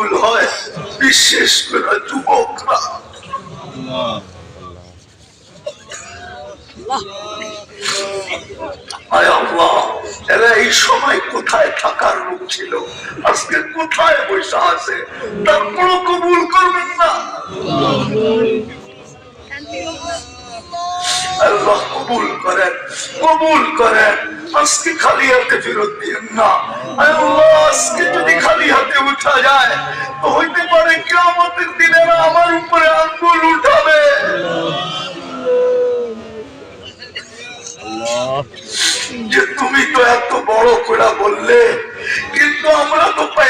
কবুল হয়, বিশেষ করে যুবকরা। এই সময় কোথায় থাকার লোক ছিল? আজকে কোথায় বসে আছে? তারপরও কবুল করবেন না। কবুল করেন কবুল করেন। আজকে খালি হাতে ফেরত দিন না। আজকে যদি খালি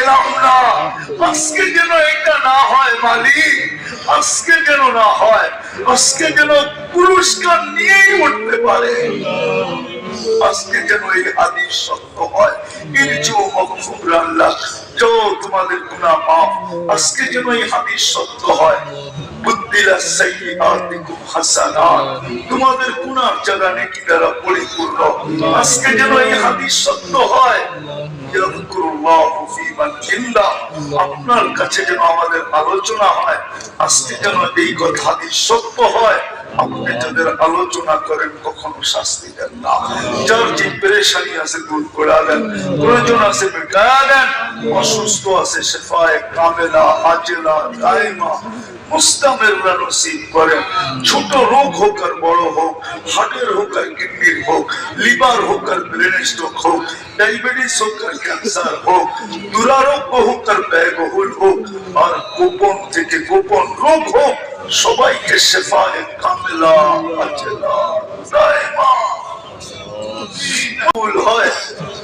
না। আজকে যেন এটা না হয়, মালিক। আজকে যেন না হয়, আজকে যেন পুরস্কার নিয়েই উঠতে পারে। আজকে যেন এই হাদিস সত্য হয়। ইরজু যো তোমাদের গুনাহ মাফ, আজকে যেন এই সত্য হয়। বুদ্দিলা হাসানাত তোমাদের গুনাহ নেকি দ্বারা পরিপূর্ণ। আজকে যেন এই হাদিস সত্য হয়। ইয়াযকুরুল্লাহু ফী আপনার কাছে যেন আমাদের আলোচনা হয় আজকে যেন এই কথা সত্য হয়। আপনি আলোচনা করেন, কখনো শাস্তি দেন না। যার যে পেরেশানি আছে দূর করে দেন, প্রয়োজন আছে মেটা দেন। অসুস্থ আছে, শেফায় কামেলা আজেলা দাইমা ছোট রোগ হোক আর বড় হোক, হার্টের হোক আর কিডনির হোক, লিভার হোক আর ব্রেন স্ট্রোক হোক, ডায়াবেটিস হোক আর ক্যান্সার হোক, দুরারোগ্য হোক আর ব্যয়বহুল হোক, আর গোপন থেকে গোপন রোগ হোক সবাইকে শেফায় কামেলা আজেলা দাইমা ভুল হয়,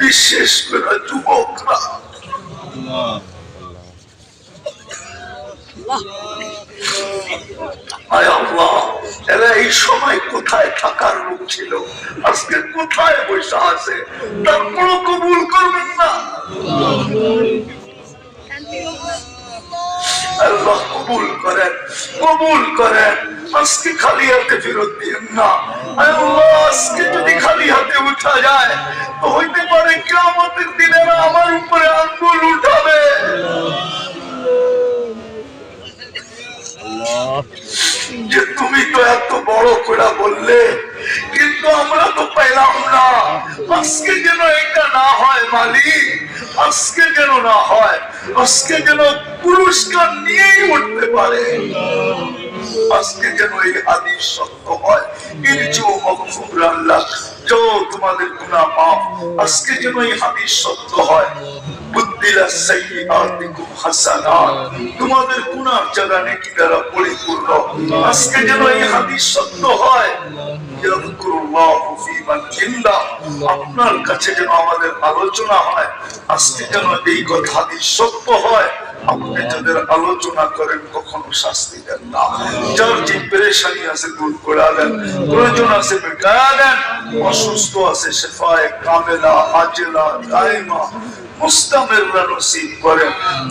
বিশেষ করে যুবকরা। এরা এই সময় কোথায় থাকার লোক ছিল? আজকে কোথায় বসে আছে? তারপরও কবুল করবেন না। আল্লাহ কবুল করেন কবুল করেন। আজকে খালি হাতে ফেরত দিন না। আল্লাহ, আজকে যদি খালি হাতে উঠা যায়, তো হইতে পারে কেমতের দিনেরা আমার উপরে আঙ্গুল উঠাবে। যে তুমি তো এত বড় করে বললে, কিন্তু আমরা তো পেলাম না। আজকে যেন এটা না হয় মালিক আজকে যেন না হয়, আজকে যেন পুরস্কার নিয়েই উঠতে পারে। আজকে যেন এই হাদিস সত্য হয়। ইরজু তোমাদের গুনাহ মাফ, আজকে যেন এই সত্য হয়। তোমাদের পরিপূর্ণ? আজকে যেন এই হাদিস সত্য হয়। আপনার কাছে যেন আমাদের আলোচনা হয়, আজকে যেন এই কথা সত্য হয়, আপনি যাদের আলোচনা করেন কখনো শাস্তি দেন না। যার যে পেরেশানি আছে দূর করে দেন, প্রয়োজন আছে দেন, অসুস্থ আছে শেফায় কামেলা আজেলা দাইমা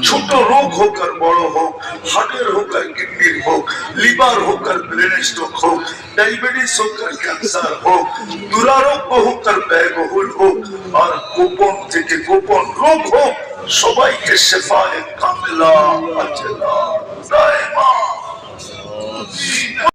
ছোট রোগ হোক আর বড় হোক হার্টের হোক আর কিডনির হোক, লিভার হোক আর ব্রেন স্ট্রোক হোক ডায়াবেটিস হোক আর ক্যান্সার হোক দুরারোগ্য হোক আর ব্যয়বহুল হোক আর গোপন থেকে গোপন রোগ হোক সবাইকে শেফায় কামলা আজেলা